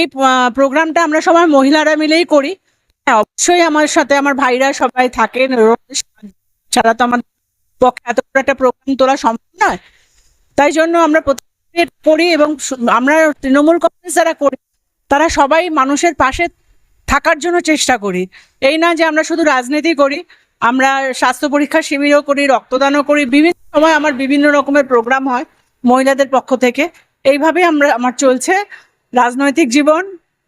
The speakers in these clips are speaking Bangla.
এই প্রোগ্রামটা আমরা সবাই মহিলারা মিলেই করি। হ্যাঁ অবশ্যই আমার সাথে আমার ভাইরা সবাই থাকেন ছাড়া তো আমার পক্ষে এত একটা প্রোগ্রাম তোলা সম্ভব নয়। তাই জন্য আমরা করি এবং আমরা তৃণমূল কংগ্রেস যারা করি, তারা সবাই মানুষের পাশে থাকার জন্য চেষ্টা করি। এই না যে আমরা শুধু রাজনীতি করি, আমরা স্বাস্থ্য পরীক্ষা শিবিরও করি, রক্তদানও করি, বিভিন্ন সময় আমার বিভিন্ন রকমের প্রোগ্রাম হয় মহিলাদের পক্ষ থেকে। এইভাবে আমরা, আমার চলছে। রাজনৈতিক জীবন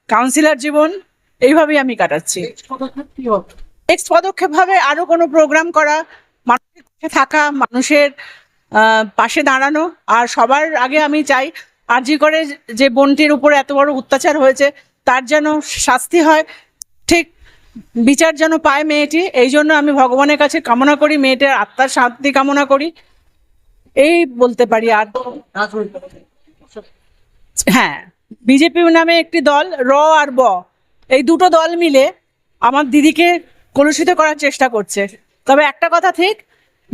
কাউন্সিলর জীবন এইভাবেই আমি কাটাচ্ছি। নেক্সট পদক্ষেপ ভাবে আরও কোনো প্রোগ্রাম করা মানুষের থাকা মানুষের পাশে দাঁড়ানো। আর সবার আগে আমি চাই আরজি করে যে বোনটির উপর এত বড় অত্যাচার হয়েছে তার যেন শাস্তি হয়। ঠিক বিচার যেন পায় মেয়েটি এই জন্য আমি ভগবানের কাছে কামনা করি মেয়েটার আত্মার শান্তি কামনা করি। এই বলতে পারি আর হ্যাঁ। বিজেপি নামে একটি দল, র আর ব, এই দুটো দল মিলে আমার দিদিকে কলুষিত করার চেষ্টা করছে। তবে একটা কথা ঠিক,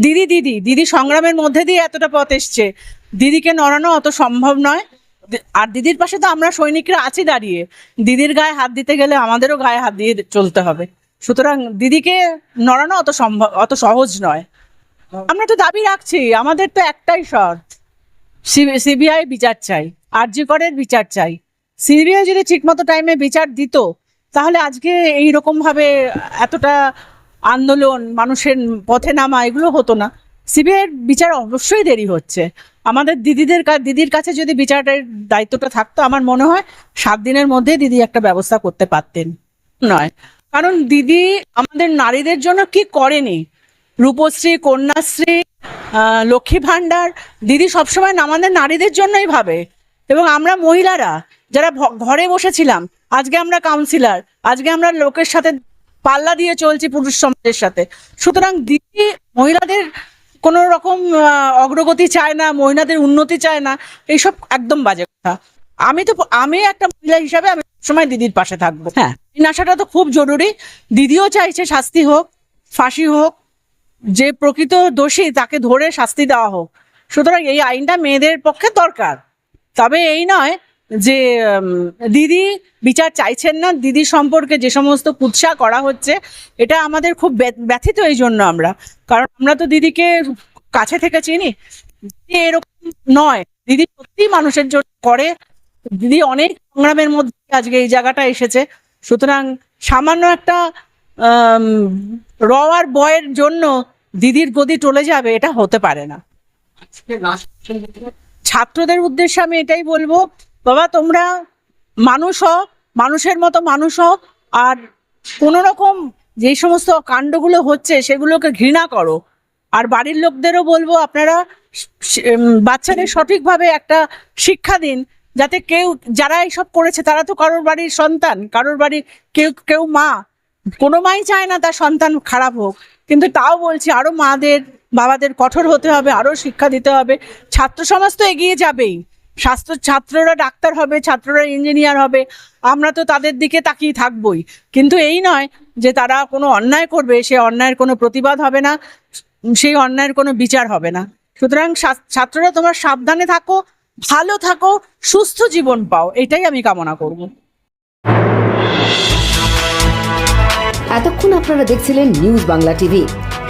দিদি দিদি দিদি সংগ্রামের মধ্যে দিয়ে এতটা পথ এসছে। দিদিকে নড়ানো অত সম্ভব নয়। আর দিদির পাশে তো আমরা সৈনিকরা আছি দাঁড়িয়ে। দিদির গায়ে হাত দিতে গেলে আমাদেরও গায়ে হাত দিয়ে চলতে হবে। সুতরাং দিদিকে নড়ানো অত সম্ভব, অত সহজ নয়। আমরা তো দাবি রাখছি, আমাদের তো একটাই শর্ত সিবিআই বিচার চাই। আরজি করের বিচার চাই। সিবিআই যদি ঠিকমতো টাইমে বিচার দিত, তাহলে আজকে এই ভাবে এতটা আন্দোলন, মানুষের পথে নামা, এগুলো হতো না। সিবিআই বিচার অবশ্যই দেরি হচ্ছে। আমাদের দিদিদের দিদির কাছে যদি বিচারের দায়িত্বটা থাকতো, আমার মনে হয় সাত দিনের মধ্যে দিদি একটা ব্যবস্থা করতে পারতেন। নয়। কারণ দিদি আমাদের নারীদের জন্য কি করেনি? রূপশ্রী, কন্যাশ্রী লক্ষ্মী ভাণ্ডার, দিদি সবসময় আমাদের নারীদের জন্যই ভাবে। এবং আমরা মহিলারা যারা ঘরে বসেছিলাম আজকে আমরা কাউন্সিলর আজকে আমরা লোকের সাথে পাল্লা দিয়ে চলছি পুরুষ সমাজের সাথে। সুতরাং দিদি মহিলাদের কোনো রকম অগ্রগতি চায় না মহিলাদের উন্নতি চায় না এইসব একদম বাজে কথা। আমি তো আমি একটা মহিলা হিসাবে আমি সময় দিদির পাশে থাকব। হ্যাঁ। এই আশাটা তো খুব জরুরি। দিদিও চাইছে শাস্তি হোক ফাঁসি হোক যে প্রকৃত দোষী তাকে ধরে শাস্তি দেওয়া হোক। সুতরাং এই আইনটা মেয়েদের পক্ষে দরকার। তবে এই নয় যে দিদি বিচার চাইছেন না দিদি সম্পর্কে যে সমস্ত কুৎসা করা হচ্ছে এটা আমাদের খুব ব্য- ব্যথিত এই জন্য আমরা। কারণ আমরা তো দিদিকে কাছে থেকে চিনি। এরকম নয়। দিদি সত্যি মানুষের জন্য করে। দিদি অনেক সংগ্রামের মধ্যে আজকে এই জায়গাটা এসেছে। সুতরাং সামান্য একটা আম, র আর বয়ের জন্য দিদির গদি টলে যাবে এটা হতে পারে না। ছাত্রদের উদ্দেশ্যে আমি এটাই বলব, বাবা তোমরা মানুষ হও, মানুষের মতো মানুষ হও, আর কোনো রকম যে সমস্ত কাণ্ডগুলো হচ্ছে সেগুলোকে ঘৃণা করো। আর বাড়ির লোকদেরও বলব, আপনারা বাচ্চাদের সঠিকভাবে একটা শিক্ষা দিন, যাতে কেউ, যারা এইসব করেছে তারা তো কারোর বাড়ির সন্তান, কারোর বাড়ির কেউ কেউ মা। কোনো মাই চায় না তার সন্তান খারাপ হোক। কিন্তু তাও বলছি, আরও মাদের বাবাদের কঠোর হতে হবে, আরও শিক্ষা দিতে হবে। ছাত্র সমাজ তো এগিয়ে যাবেই। স্বাস্থ্য, ছাত্ররা ডাক্তার হবে, ছাত্ররা ইঞ্জিনিয়ার হবে। আমরা তো তাদের দিকে তাকিয়ে থাকবই। কিন্তু এই নয় যে তারা কোনো অন্যায় করবে, সে অন্যায়ের কোনো প্রতিবাদ হবে না, সেই অন্যায়ের কোনো বিচার হবে না। সুতরাং ছাত্ররা তোমার সাবধানে থাকো, ভালো থাকো, সুস্থ জীবন পাও, এটাই আমি কামনা করব। এতক্ষণ আপনারা দেখছিলেন নিউজ বাংলা টিভি।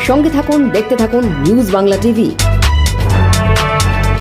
সঙ্গে থাকুন দেখতে থাকুন নিউজ বাংলা টিভি